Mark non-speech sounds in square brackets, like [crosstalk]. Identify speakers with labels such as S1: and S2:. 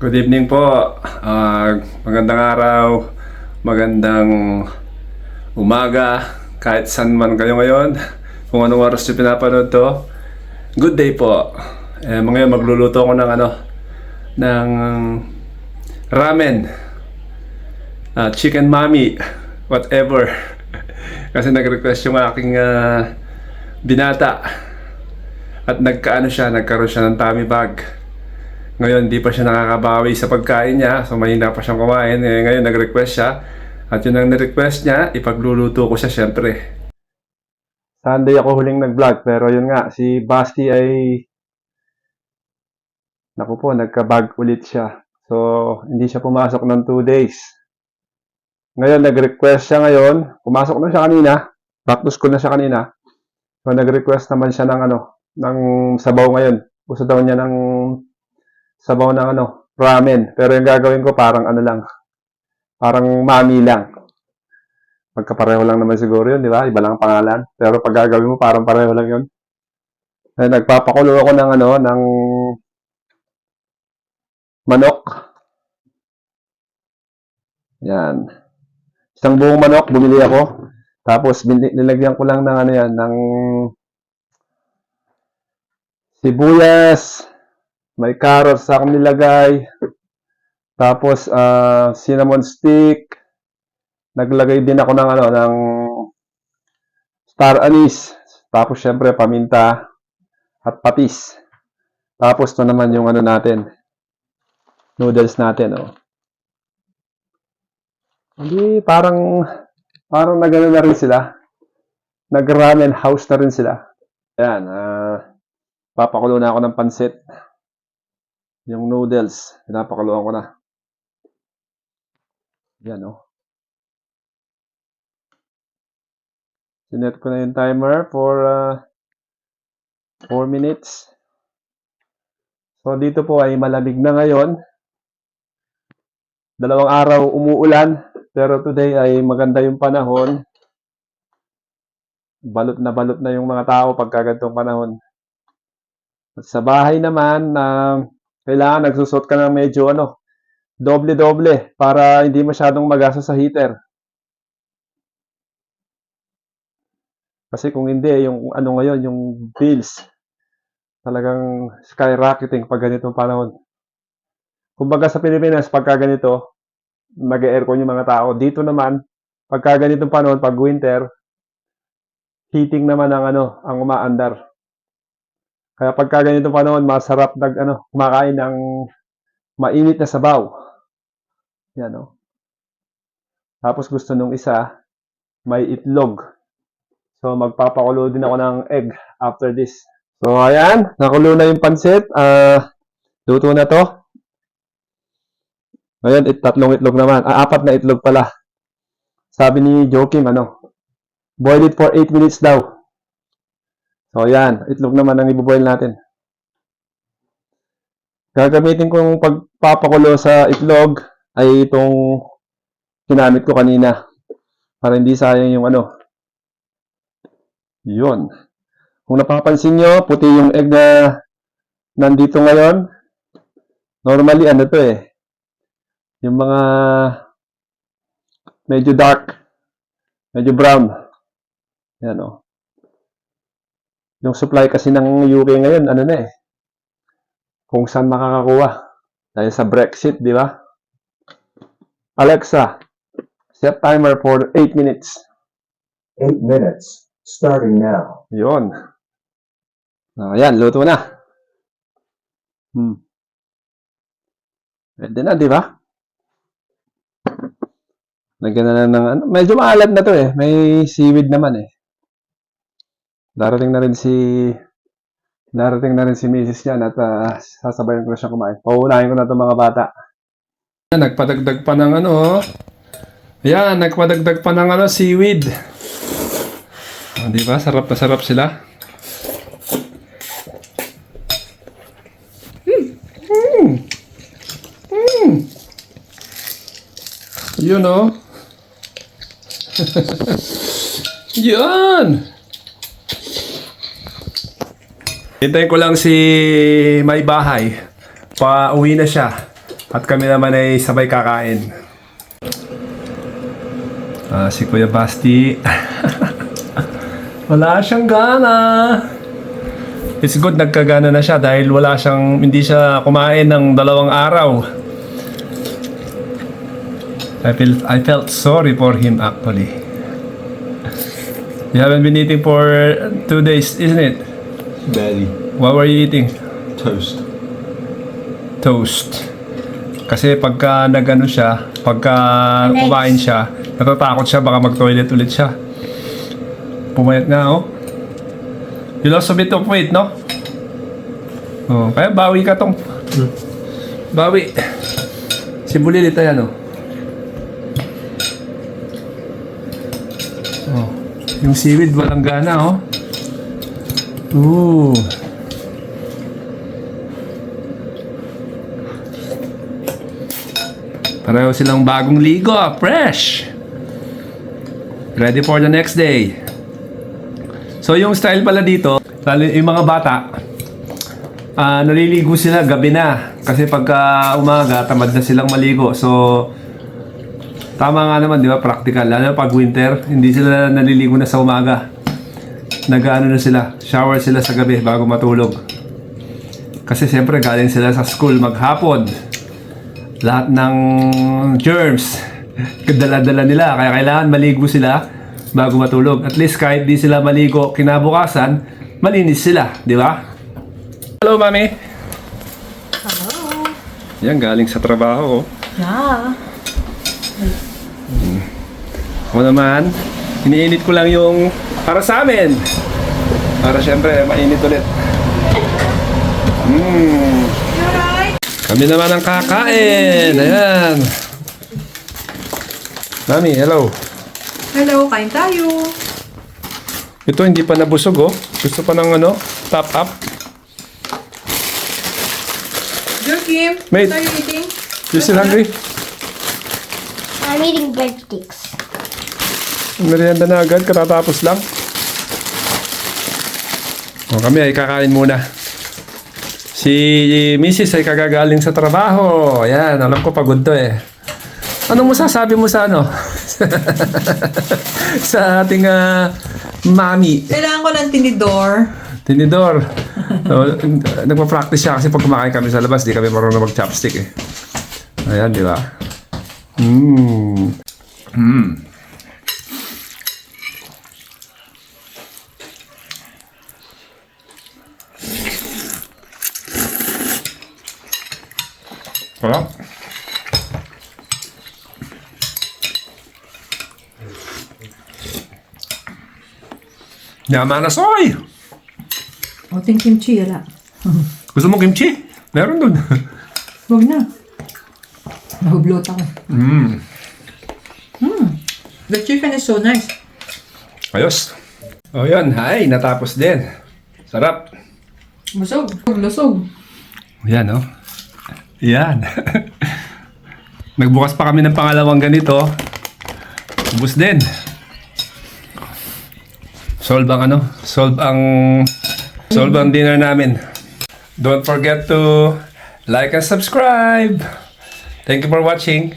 S1: Good evening po. Ah, magandang araw, magandang umaga, kahit saan man kayo ngayon, kung anong oras nyo pinapanood to. Good day po. Eh, ngayon magluluto ako ng ano, ng ramen, Ah, chicken mami, whatever. [laughs] Kasi nag-request yung aking ah, binata. At nagkaano siya, nagkaroon siya ng tummy bag. Ngayon, di pa siya nakakabawi sa pagkain niya. So, mahina pa siyang kumain. Eh, ngayon, nag-request siya. At yun ang na-request niya, ipagluluto ko siya syempre. Sunday ako huling nag-vlog. Pero yun nga, si Basti ay... Naku po, nagka-bag ulit siya. So, hindi siya pumasok ng 2 days. Ngayon, nag-request siya ngayon. Pumasok na siya kanina. Back to school na siya kanina. So, nag-request naman siya ng ano, ng sabaw ngayon. Gusto daw niya ng sabaw ng ano, ramen. Pero yung gagawin ko parang ano lang, parang mami lang. Magkapareho lang naman siguro yun, di ba? Iba lang ang pangalan. Pero pag gagawin mo, parang pareho lang yun. Eh, nagpapakulo ako ng ano, ng manok. Yan. Isang buong manok, bumili ako. Tapos, nilagyan ko lang ng ano yan, ng sibuyas, may carrots sa akong nilagay. Tapos, ah, cinnamon stick. Naglagay din ako ng ano, ng star anise. Tapos, syempre, paminta at patis. Tapos, to naman yung ano natin. Noodles natin, oh. Hindi, parang, parang nagano na rin sila. Nag-ramen house na rin sila. Ayan, ah, papakulo na ako ng pansit. Yung noodles, pinapakuluan ko na. Yan, oh. Sinet ko na yung timer for uh, 4 minutes. So, dito po ay malamig na ngayon. Dalawang araw umuulan, pero today ay maganda yung panahon. Balot na balot na yung mga tao pagka ganitong panahon. Sa bahay naman, na kailangan nagsusot ka ng medyo ano, doble-doble para hindi masyadong magasa sa heater. Kasi kung hindi, yung ano ngayon, yung bills, talagang skyrocketing pag ganitong panahon. Kumbaga sa Pilipinas, pagka ganito, mag-aircon yung mga tao. Dito naman, pagka ganitong panahon, pag winter, heating naman ang ano, ang umaandar. Kaya pagka ganitong panahon, masarap nag ano, kumakain ng mainit na sabaw. Yan oh. Tapos gusto nung isa, may itlog. So magpapakulo din ako ng egg after this. So ayan, nakulo na yung pansit. Ah, luto na to. Ngayon, it, tatlong itlog naman. Ah, apat na itlog pala. Sabi ni Joakim, ano, boil it for 8 minutes daw. So, yan. Itlog naman ang iboboil natin. Gagamitin kong pagpapakulo sa itlog ay itong ginamit ko kanina. Para hindi sayang yung ano. Yun. Kung napapansin nyo, puti yung egg na nandito ngayon. Normally, ano to eh. Yung mga medyo dark. Medyo brown. Yan o. Yung supply kasi ng UK ngayon, ano na eh. Kung saan makakakuha. Dahil sa Brexit, di ba? Alexa, set timer for 8 minutes.
S2: 8 minutes, starting now.
S1: Yun. Ayan, luto na. Hmm. Pwede na, di ba? Lagyan na ng ano. Medyo maalat na to eh. May seaweed naman eh. Darating na rin si darating na rin si Mrs. niyan at ah, sasabayan ko na siya kumain. Pauunahin ko na itong mga bata. Nagpadagdag pa ng ano. oh. Ayan, nagpadagdag pa ng ano, seaweed. Ah, di ba? Sarap na sarap sila. Mm. Mm. [laughs] Yun oh. Yan! Hintayin ko lang si may bahay. Pa-uwi na siya. At kami naman ay sabay kakain. Ah, si Kuya Basti. [laughs] wala siyang gana. It's good nagkagana na siya dahil wala siyang, hindi siya kumain ng dalawang araw. I felt, I felt sorry for him actually. You haven't been eating for two days, isn't it?
S3: Barely.
S1: What were you eating?
S3: Toast.
S1: Toast. Kasi pagka nagano siya, pagka
S4: Next.
S1: kumain siya, natatakot siya baka mag-toilet ulit siya. Pumayat nga, oh. You lost a bit of weight, no? Oh, kaya bawi ka tong. Bawi. Si Bulilit ayan, oh. Oh. Yung seaweed walang gana, oh. Ooh. Pareho silang bagong ligo, fresh. Ready for the next day. So yung style pala dito, lalo yung mga bata, ah naliligo sila gabi na. Kasi pagka umaga, tamad na silang maligo. So, tama nga naman, di ba? Practical. Lalo pag winter, hindi sila naliligo na sa umaga. Nag-ano na sila, shower sila sa gabi bago matulog. Kasi siyempre galing sila sa school maghapon lahat ng germs [laughs] dala-dala nila kaya kailangan maligo sila bago matulog at least kahit di sila maligo kinabukasan malinis sila di ba hello mami
S4: Hello.
S1: yan galing sa trabaho oh.
S4: Yeah.
S1: ako naman iniinit ko lang yung para sa amin para syempre mainit ulit mm. Kami naman ang kakain. Ayan. Mami, hello.
S5: Hello, kain tayo.
S1: Ito hindi pa nabusog oh. Gusto pa ng ano, top up.
S5: Dear Kim,
S1: Mate.
S5: what are you eating?
S1: You still hungry?
S4: I'm eating breadsticks.
S1: Merienda na agad, katatapos lang. O kami ay kakain muna. Si Mrs. ay kagagaling sa trabaho. Ayan, alam ko pagod to eh. Anong masasabi mo sa ano? [laughs] sa ating ah, mami.
S5: Kailangan ko ng tinidor.
S1: Tinidor. so, nagpa-practice siya kasi pag kumakain kami sa labas, di kami marunong mag-chopstick eh. Ayan, di ba? Mmm. Mmm. Sarap. Yaman na soy!
S5: O, ting kimchi, yala.
S1: Gusto mo kimchi? Meron dun.
S5: Huwag na. Nahublot ako.
S1: mm.
S5: The chicken is so nice.
S1: Ayos. O yan, hay, natapos din. Sarap.
S5: Busog. Lusog.
S1: Yan, oh. Yan. [laughs] Nagbukas pa kami ng pangalawang ganito. Ubus din. Solve ang ano? Solve ang... Solve ang dinner namin. Don't forget to like and subscribe. Thank you for watching.